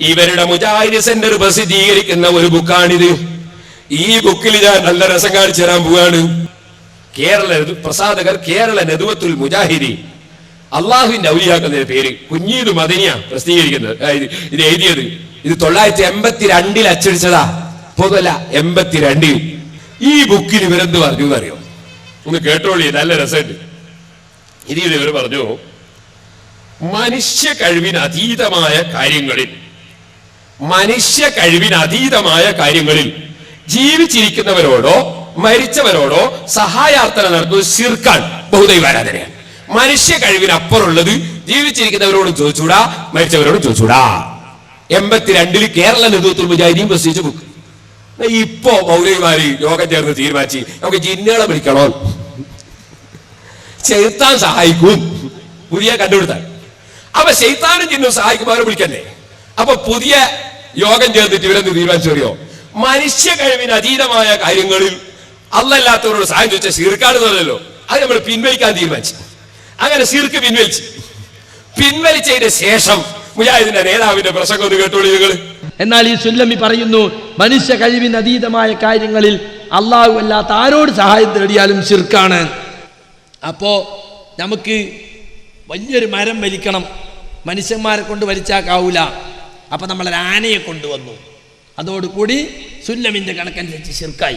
ഇവരുടെ മുജാഹിദ് സെന്റർ പ്രസിദ്ധീകരിക്കുന്ന ഒരു ബുക്കാണിത്. ഈ ബുക്കിൽ ഞാൻ നല്ല രസം കാണിച്ചു തരാൻ പോവാണ്. കേരള പ്രസാദകർ കേരള നെതുവത്തുൽ മുജാഹിദി അള്ളാഹുവിന്റെ ഔലിയാക്കുന്നതിന്റെ പേര് കുഞ്ഞീത് മദനിയ പ്രസിദ്ധീകരിക്കുന്നത്. ഇത് എഴുതിയത്. ഇത് തൊള്ളായിരത്തി എൺപത്തിരണ്ടിൽ അച്ചടിച്ചതാ. പൊതുവല്ല എൺപത്തിരണ്ടിൽ. ഈ ബുക്കിൽ ഇവരെന്ത് പറഞ്ഞു എന്നറിയോ? ഒന്ന് കേട്ടോളി നല്ല രസമുണ്ട്. ഇനി ഇവർ പറഞ്ഞു മനുഷ്യ കഴിവിന് അതീതമായ കാര്യങ്ങളിൽ മനുഷ്യ കഴിവിന് അതീതമായ കാര്യങ്ങളിൽ ജീവിച്ചിരിക്കുന്നവരോടോ മരിച്ചവരോടോ സഹായാർത്ഥന നടത്തുന്നത് ശിർക്കാൻ ബഹുദൈവാരാധനയാണ് മനുഷ്യ കഴിവിന് അപ്പുറമുള്ളത് ജീവിച്ചിരിക്കുന്നവരോടും ചോദിച്ചൂടാ മരിച്ചവരോടും ചോദിച്ചൂടാ. എൺപത്തിരണ്ടിൽ കേരള നേതൃത്വത്തിൽ മുജാഹിദീൻ പ്രസിദ്ധിച്ച ബുക്ക് ഇപ്പോ മൗലവിമാര് യോഗം ചേർന്ന് തീരുമാനിച്ച് നമുക്ക് ജിന്നുകളെ വിളിക്കണോ? ചെറുത്താൻ സഹായിക്കും. പുതിയ കണ്ടുപിടുത്താൻ അപ്പൊ ശൈത്താനും ജിന്നും സഹായിക്കുമ്പോൾ അവരെ വിളിക്കണ്ടേ? അപ്പൊ പുതിയ യോഗം ചേർത്തിട്ട് ഇവരെന്ത് തീരുമാനിച്ചറിയോ മനുഷ്യ കഴിവിന് അതീതമായ കാര്യങ്ങളിൽ അല്ലല്ലാത്തവരോട് സഹായം ചോദിച്ച സീർക്കാണെന്നല്ലോ അത് നമ്മൾ പിൻവലിക്കാൻ തീരുമാനിച്ചു. അങ്ങനെ സീർക്ക് പിൻവലിച്ചു. പിൻവലിച്ചതിന് ശേഷം മുജാഹിദിന്റെ നേതാവിന്റെ പ്രസംഗം ഒന്ന് കേട്ടോളൂ നിങ്ങൾ. എന്നാൽ ഈ സുല്ലമി പറയുന്നു മനുഷ്യ കഴിവിന് അതീതമായ കാര്യങ്ങളിൽ അള്ളാഹു അല്ലാത്ത ആരോട് സഹായം തേടിയാലും ശിർക്കാണ്. അപ്പോൾ നമുക്ക് വലിയൊരു മരം വലിക്കണം. മനുഷ്യന്മാരെ കൊണ്ട് വലിച്ചാക്കാവൂല. അപ്പം നമ്മളൊരു ആനയെ കൊണ്ടുവന്നു. അതോടുകൂടി സുല്ലമിന്റെ കണക്കനുസരിച്ച് ശിർക്കായി.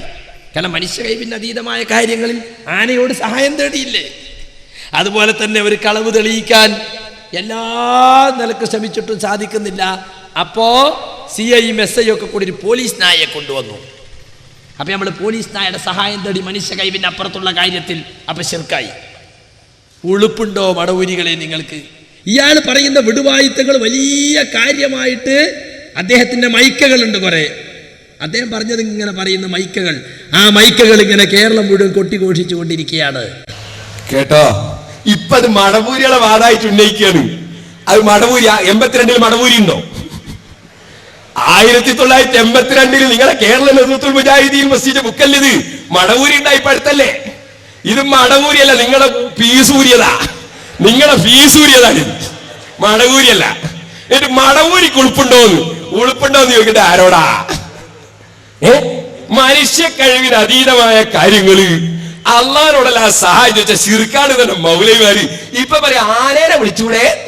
കാരണം മനുഷ്യ കൈവിന്റെ അതീതമായ കാര്യങ്ങളിൽ ആനയോട് സഹായം തേടിയില്ലേ? അതുപോലെ തന്നെ ഒരു കളവ് തെളിയിക്കാൻ എല്ലാ നിലക്കും ശ്രമിച്ചിട്ടും സാധിക്കുന്നില്ല. അപ്പോൾ സി ഐയും എസ് ഐ ഒക്കെ കൂടി ഒരു പോലീസ് നായയെ കൊണ്ടുവന്നു. അപ്പം നമ്മൾ പോലീസ് നായയുടെ സഹായം തേടി മനുഷ്യ കൈവിന്റെ അപ്പുറത്തുള്ള കാര്യത്തിൽ അപ്പം ശിർക്കായി. ഉളുപ്പുണ്ടോ മടവൂരികളെ നിങ്ങൾക്ക്? ഇയാൾ പറയുന്ന വിടുവായുത്തങ്ങൾ വലിയ കാര്യമായിട്ട് അദ്ദേഹത്തിന്റെ മൈക്കകളുണ്ട് കുറെ. അദ്ദേഹം പറഞ്ഞത് ഇങ്ങനെ പറയുന്ന മൈക്കകൾ. ആ മൈക്കകൾ ഇങ്ങനെ കേരളം മുഴുവൻ കൊട്ടിഘോഷിച്ചു കൊണ്ടിരിക്കുകയാണ്. കേട്ടോ? ഇപ്പൊ അത് മടപൂരികളെ വാടായിട്ട് ഉന്നയിക്കുകയാണ്. അത് മടപൂരി എൺപത്തിരണ്ടിൽ മടപൂരി ഉണ്ടോ? ആയിരത്തി തൊള്ളായിരത്തി എൺപത്തിരണ്ടിൽ നിങ്ങളെ കേരള നേതൃത്വം മുജാഹിദീൻ മസ്ജിദ് ബുക്കല്ലിത് മടവൂരി ഉണ്ടായി പഠിത്തല്ലേ ഇത് മടവൂരിയല്ല നിങ്ങളെ ഫീസൂര്യതാ നിങ്ങളെ ഫീസൂര്യതാണ് ഇത് മടവൂരിയല്ല. എന്നിട്ട് മടവൂരിക്ക് ഉളുപ്പുണ്ടോന്ന്? ഉളുപ്പുണ്ടോന്ന് ചോദിക്കട്ടെ ആരോടാ? ഏ? മനുഷ്യ കഴിവിന് അതീതമായ കാര്യങ്ങൾ അള്ളാഹിനോടല്ല സഹായം ചോദിച്ച ശിർക്കാണ് തന്നെ മൗലൈമാര് ഇപ്പൊ പറയാ ആനേനെ വിളിച്ചൂടെ?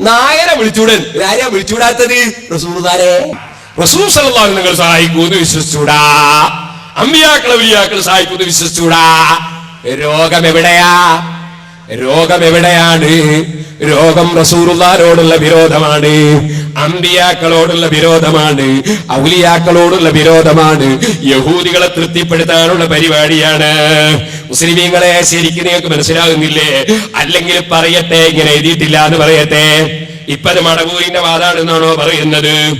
നായനെ വിളിച്ചൂടെ? ആരെയാ വിളിച്ചൂടാത്തത്? റസൂദാരെ റസൂൽ സല്ലല്ലാഹു നിങ്ങൾ സഹായിക്കൂന്ന് വിശ്വസിച്ചൂടാ. അമ്മിയാക്കളെ വലിയാക്കളെ സഹായിക്കൂന്ന് വിശ്വസിച്ചൂടാ. രോഗം എവിടെയാ? രോഗം എവിടെയാണ്? രോഗം റസൂറുള്ളാരോടുള്ള വിരോധമാണ്. അമ്പിയാക്കളോടുള്ള വിരോധമാണ്. ഔലിയാക്കളോടുള്ള വിരോധമാണ്. യഹൂദികളെ തൃപ്തിപ്പെടുത്താനുള്ള പരിപാടിയാണ്. മുസ്ലിമീങ്ങളെ ശരിക്കും നിങ്ങൾക്ക് മനസ്സിലാകുന്നില്ലേ? അല്ലെങ്കിൽ പറയട്ടെ ഇങ്ങനെ എഴുതിയിട്ടില്ല എന്ന് പറയട്ടെ. ഇപ്പത് മടവൂരിന്റെ വാദാണെന്നാണോ പറയുന്നത്?